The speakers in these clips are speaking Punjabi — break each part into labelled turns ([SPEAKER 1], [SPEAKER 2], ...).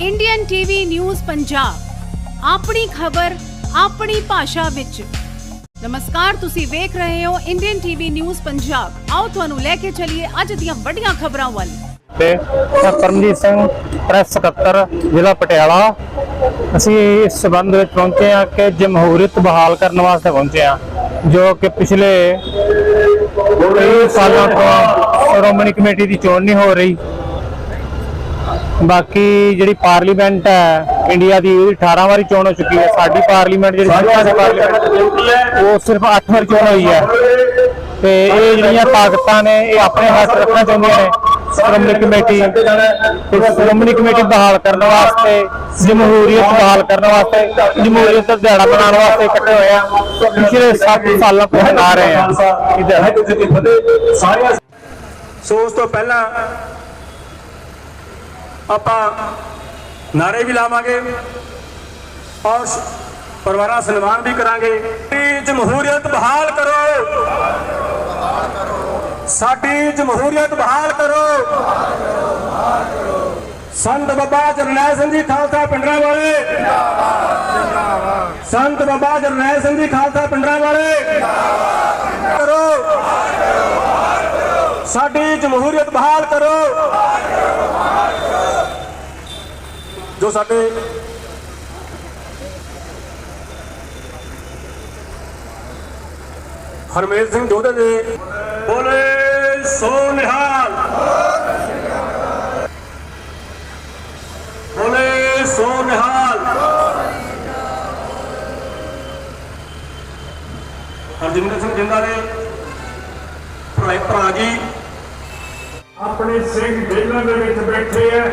[SPEAKER 1] ਇੰਡੀਅਨ ਟੀਵੀ ਨਿਊਜ਼ ਪੰਜਾਬ ਆਪਣੀ ਖਬਰ, ਆਪਣੀ ਭਾਸ਼ਾ ਵਿੱਚ। ਨਮਸਕਾਰ, ਤੁਸੀਂ ਵੇਖ ਰਹੇ ਹੋ ਇੰਡੀਅਨ ਟੀਵੀ ਨਿਊਜ਼ ਪੰਜਾਬ ਆਓ ਤੁਹਾਨੂੰ ਲੈ ਕੇ ਚੱਲੀਏ ਅੱਜ ਦੀਆਂ ਵੱਡੀਆਂ ਖਬਰਾਂ ਵੱਲ।
[SPEAKER 2] ਤੇ ਮੈਂ ਪਰਮਜੀਤ ਸਿੰਘ, ਪ੍ਰੈਸ ਸਕੱਤਰ, ਜ਼ਿਲ੍ਹਾ ਪਟਿਆਲਾ। ਅਸੀਂ ਇਸ ਸਬੰਧ ਵਿੱਚ ਪਹੁੰਚੇ ਹਾਂ ਕਿ ਜਮਹੂਰੀਅਤ ਬਹਾਲ ਕਰਨ ਵਾਸਤੇ ਪਹੁੰਚੇ ਹਾਂ, ਜੋ ਕਿ ਪਿਛਲੇ ਕਈ ਸਾਲਾਂ ਤੋਂ ਸ਼੍ਰੋਮਣੀ ਕਮੇਟੀ ਦੀ ਚੋਣ ਨਹੀਂ ਹੋ ਰਹੀ। ਬਾਕੀ ਜਿਹੜੀ ਪਾਰਲੀਮੈਂਟ ਹੈ ਇੰਡੀਆ ਦੀ ਉਹਦੀ 18 ਵਾਰੀ ਚੋਣ ਹੋ ਚੁੱਕੀ ਹੈ ਸਾਡੀ ਪਾਰਲੀਮੈਂਟ ਜਿਹੜੀ ਪਾਰਲੀਮੈਂਟ ਉਹ ਸਿਰਫ 8 ਵਾਰੀ ਚੋਣ ਹੋਈ ਹੈ ਤੇ ਇਹ ਜਿਹੜੀਆਂ ਤਾਕਤਾਂ ਨੇ ਇਹ ਆਪਣੇ ਹੱਥ ਰੱਖਣਾ ਚਾਹੁੰਦੀਆਂ ਨੇ ਸ਼੍ਰੋਮਣੀ ਕਮੇਟੀ ਤੇ ਸ਼੍ਰੋਮਣੀ ਕਮੇਟੀ ਬਹਾਲ ਕਰਨ ਵਾਸਤੇ ਜਮਹੂਰੀਅਤ ਬਹਾਲ ਕਰਨ ਵਾਸਤੇ ਜਮਹੂਰੀਅਤ ਦਾ ਦਿਹਾੜਾ ਮਨਾਉਣ ਵਾਸਤੇ ਇਕੱਠੇ ਹੋਏ ਆ ਪਿਛਲੇ 7 ਸਾਲਾਂ ਤੋਂ ਮਨਾ ਰਹੇ ਆ ਇਧਰ
[SPEAKER 3] ਸਾਰੀਆਂ ਸੋ ਉਸ ਤੋਂ ਪਹਿਲਾਂ ਆਪਾਂ ਨਾਰੇ ਵੀ ਲਾਵਾਂਗੇ ਔਰ ਪਰਿਵਾਰਾਂ ਦਾ ਸਨਮਾਨ ਵੀ ਕਰਾਂਗੇ। ਜਮਹੂਰੀਅਤ ਬਹਾਲ ਕਰੋ। ਸਾਡੀ ਜਮਹੂਰੀਅਤ ਬਹਾਲ ਕਰੋ। ਸੰਤ ਬਾਬਾ ਜਰਨੈਲ ਸਿੰਘ ਜੀ ਖਾਲਸਾ ਪਿੰਡਰਾਂ ਵਾਲੇ। ਸੰਤ ਬਾਬਾ ਜਰਨੈਲ ਸਿੰਘ ਜੀ ਖਾਲਸਾ ਪਿੰਡਰਾਂ ਵਾਲੇ। ਕਰੋ। ਸਾਡੀ ਜਮਹੂਰੀਅਤ ਬਹਾਲ ਕਰੋ। ਜੋ ਸਾਡੇ। ਹਰਮੇਲ ਸਿੰਘ ਜੋਧੇ ਦੇ। ਬੋਲੇ ਸੋ ਨਿਹਾਲ ਬੋਲੇ ਸੋ ਨਿਹਾਲ ਹਰਜਿੰਦਰ ਸਿੰਘ ਜਿੰਦਾ ਦੇ। ਭਰਾ ਭਰਾ ਜੀ।
[SPEAKER 4] ਆਪਣੇ ਸਿੰਘ ਜੇਲ੍ਹਾਂ ਦੇ ਵਿੱਚ ਬੈਠੇ ਐ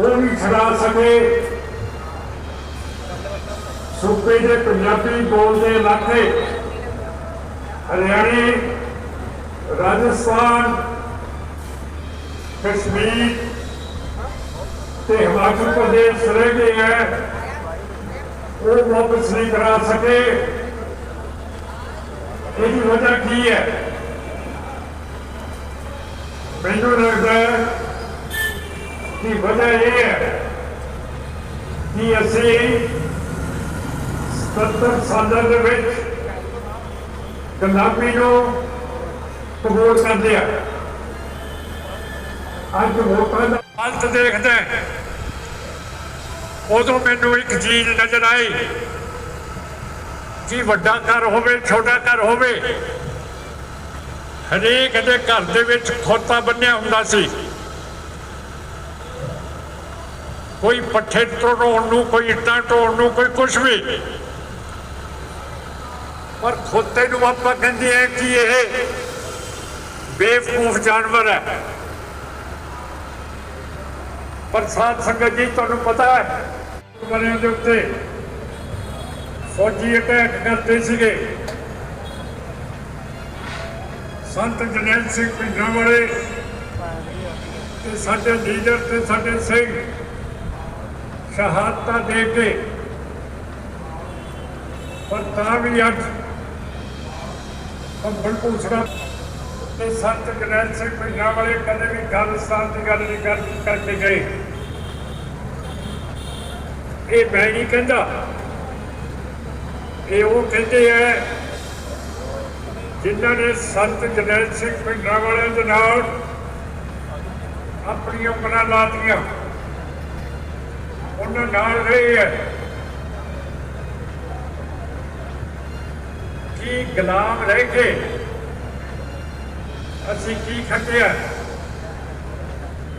[SPEAKER 4] ਉਹ ਨਹੀਂ ਛਡਾ ਸਕੇ। ਸੂਬੇ ਦੇ ਪੰਜਾਬੀ ਬੋਲਦੇ ਇਲਾਕੇ, ਹਰਿਆਣੇ, ਰਾਜਸਥਾਨ, ਕਸ਼ਮੀਰ ਤੇ ਹਿਮਾਚਲ ਪ੍ਰਦੇਸ਼ ਰਹਿ ਗਏ ਹੈ। ਉਹ ਵਾਪਸ ਨਹੀਂ ਕਰਾ ਸਕੇ। ਇਹਦੀ ਵਜ੍ਹਾ ਕੀ ਹੈ? ਮੈਨੂੰ ਲੱਗਦਾ ਹੈ ਕਿ ਵਜ੍ਹਾ ਇਹ ਹੈ ਕਿ ਅਸੀਂ 77 ਸਾਲਾਂ ਦੇ ਵਿੱਚ ਗੁਲਾਮੀ ਨੂੰ ਕਬੂਲ ਕਰਦੇ ਲਿਆ ਅੱਜ ਵੋਟਾਂ ਦਾ ਹਾਲਤ ਦੇਖਦਾ ਉਦੋਂ ਮੈਨੂੰ ਇੱਕ ਚੀਜ਼ ਨਜ਼ਰ ਆਈ ਕਿ ਵੱਡਾ ਘਰ ਹੋਵੇ, ਛੋਟਾ ਘਰ ਹੋਵੇ, ਹਰੇਕ ਦੇ ਘਰ ਦੇ ਵਿੱਚ ਖੋਤਾ ਬੰਨਿਆ ਹੁੰਦਾ ਸੀ। ਕੋਈ ਪੱਠੇ ਤੋੜਨ ਨੂੰ, ਕੋਈ ਇੱਟਾਂ ਢੋਣ ਨੂੰ, ਕੋਈ ਕੁਛ ਵੀ। ਪਰ ਖੋਤੇ ਨੂੰ ਆਪਾਂ ਕਹਿੰਦੇ ਆ ਕਿ ਇਹ ਬੇਵਕੂਫ ਜਾਨਵਰ ਹੈ। ਪਰ ਸਾਧ ਸੰਗਤ ਜੀ, ਤੁਹਾਨੂੰ ਪਤਾ ਹੈ ਬਰਿਆਂ ਦੇ ਉੱਤੇ ਫੌਜੀ ਅਟੈਕ ਕਰਦੇ ਸੀਗੇ। ਸੰਤ ਜਨੈਲ ਸਿੰਘ ਪਿੰਡਾਂ ਵਾਲੇ ਤੇ ਸਾਡੇ ਲੀਡਰ ਤੇ ਸਾਡੇ ਸਿੰਘ ਸ਼ਹਾਦਤਾਂ ਦੇ ਕੇ। ਪਰ ਤਾਂ ਵੀ ਅੱਜ ਕੰਬਲ ਪੂਛੜਾ ਤੇ ਸੰਤ ਜਨੈਲ ਸਿੰਘ ਪਿੰਡਾਂ ਵਾਲੇ ਕਦੇ ਵੀ ਖਾਲਿਸਤਾਨ ਦੀ ਗੱਲ ਨਹੀਂ ਕਰਕੇ ਗਏ। ਇਹ ਮੈਂ ਨਹੀਂ ਕਹਿੰਦਾ। ਇਹ ਉਹ ਕਹਿੰਦੇ ਐ ਜਿਨ੍ਹਾਂ ਨੇ ਸੰਤ ਜਨੈਲ ਸਿੰਘ ਪਿੰਡਾਂ ਵਾਲਿਆਂ ਦੇ ਨਾਲ ਆਪਣੀਆਂ ਉਮਰਾਂ ਲਾਤੀਆਂ। ਉਹਨਾਂ ਨਾਲ ਰਹੇ ਹੈ। ਕੀ ਗੁਲਾਮ ਰਹਿ ਕੇ ਅਸੀਂ ਕੀ ਖੱਟਿਆ?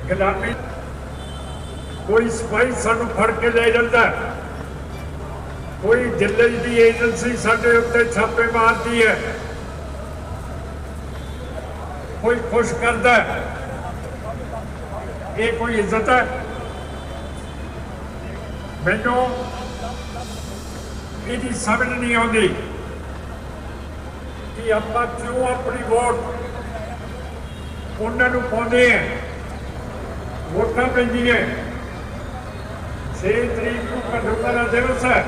[SPEAKER 4] ਗੁਲਾਮੀ ਕੋਈ ਸਪਾਈ ਸਾਨੂੰ ਫੜ ਕੇ ਲੈ ਜਾਂਦਾ। ਕੋਈ ਦਿੱਲੀ ਦੀ ਏਜੰਸੀ ਸਾਡੇ ਉੱਤੇ ਛਾਪੇ ਮਾਰਦੀ ਹੈ। ਕੋਈ ਖੁਸ਼ ਕਰਦਾ ਇਹ ਕੋਈ ਇੱਜ਼ਤ ਹੈ? ਮੈਨੂੰ ਇਹਦੀ ਸਮਝ ਨਹੀਂ ਆਉਂਦੀ ਕਿ ਆਪਾਂ ਕਿਉਂ ਆਪਣੀ ਵੋਟ ਉਹਨਾਂ ਨੂੰ ਪਾਉਂਦੇ ਆ ਵੋਟਾਂ ਪੈਂਦੀਆਂ 6 ਤਰੀਕ ਨੂੰ ਘੱਟੋ ਦਾ ਦਿਵਸ ਹੈ।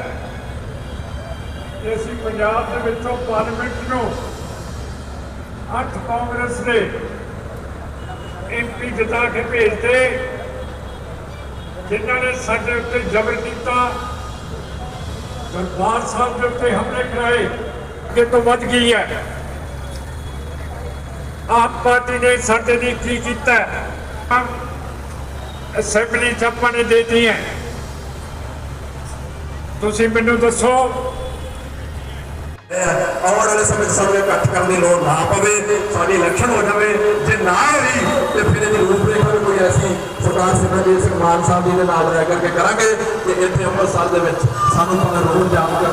[SPEAKER 4] ਅਸੀਂ ਪੰਜਾਬ ਦੇ ਵਿੱਚੋਂ ਪਾਰਲੀਮੈਂਟ ਨੂੰ ਅੱਠ ਕਾਂਗਰਸ ਨੇ ਐਮਪੀ ਜਿਤਾ ਕੇ ਭੇਜਦੇ। ਜਿਨ੍ਹਾਂ ਨੇ ਸਾਡੇ ਉੱਤੇ ਜ਼ਬਰ ਕੀਤਾ, ਦਰਬਾਰ ਸਾਹਿਬ ਦੇ ਉੱਤੇ ਹਮਲੇ ਕਰਾਏ ਕਿ ਤੋਂ ਵੱਧ ਗਈ ਹੈ। ਆਪ ਪਾਰਟੀ ਨੇ ਸਾਡੇ ਲਈ ਕੀ ਕੀਤਾ ਅਸੈਂਬਲੀ ਚ ਨੇ ਦੇ ਹੈ। ਤੁਸੀਂ ਮੈਨੂੰ ਦੱਸੋ।
[SPEAKER 5] ਆਉਣ ਵਾਲੇ ਸਮੇਂ 'ਚ ਸਾਨੂੰ ਇਹ ਇਕੱਠ ਕਰਨ ਦੀ ਲੋੜ ਨਾ ਪਵੇ, ਸਾਡੀ ਇਲੈਕਸ਼ਨ ਹੋ ਜਾਵੇ, ਜੇ ਨਾ ਹੋਈ ਐਸੀ ਸਿਮਰਜੀਤ ਸਿੰਘ ਮਾਨ ਸਾਹਿਬ ਜੀ ਦੇ ਨਾਲ ਰਹਿ ਕਰਕੇ ਕਰਾਂਗੇ ਕਿ ਇੱਥੇ ਅੰਮ੍ਰਿਤਸਰ ਦੇ ਵਿੱਚ ਸਾਨੂੰ ਭਾਵੇਂ ਰੋਜ਼ ਜਾਮ ਕਰੇ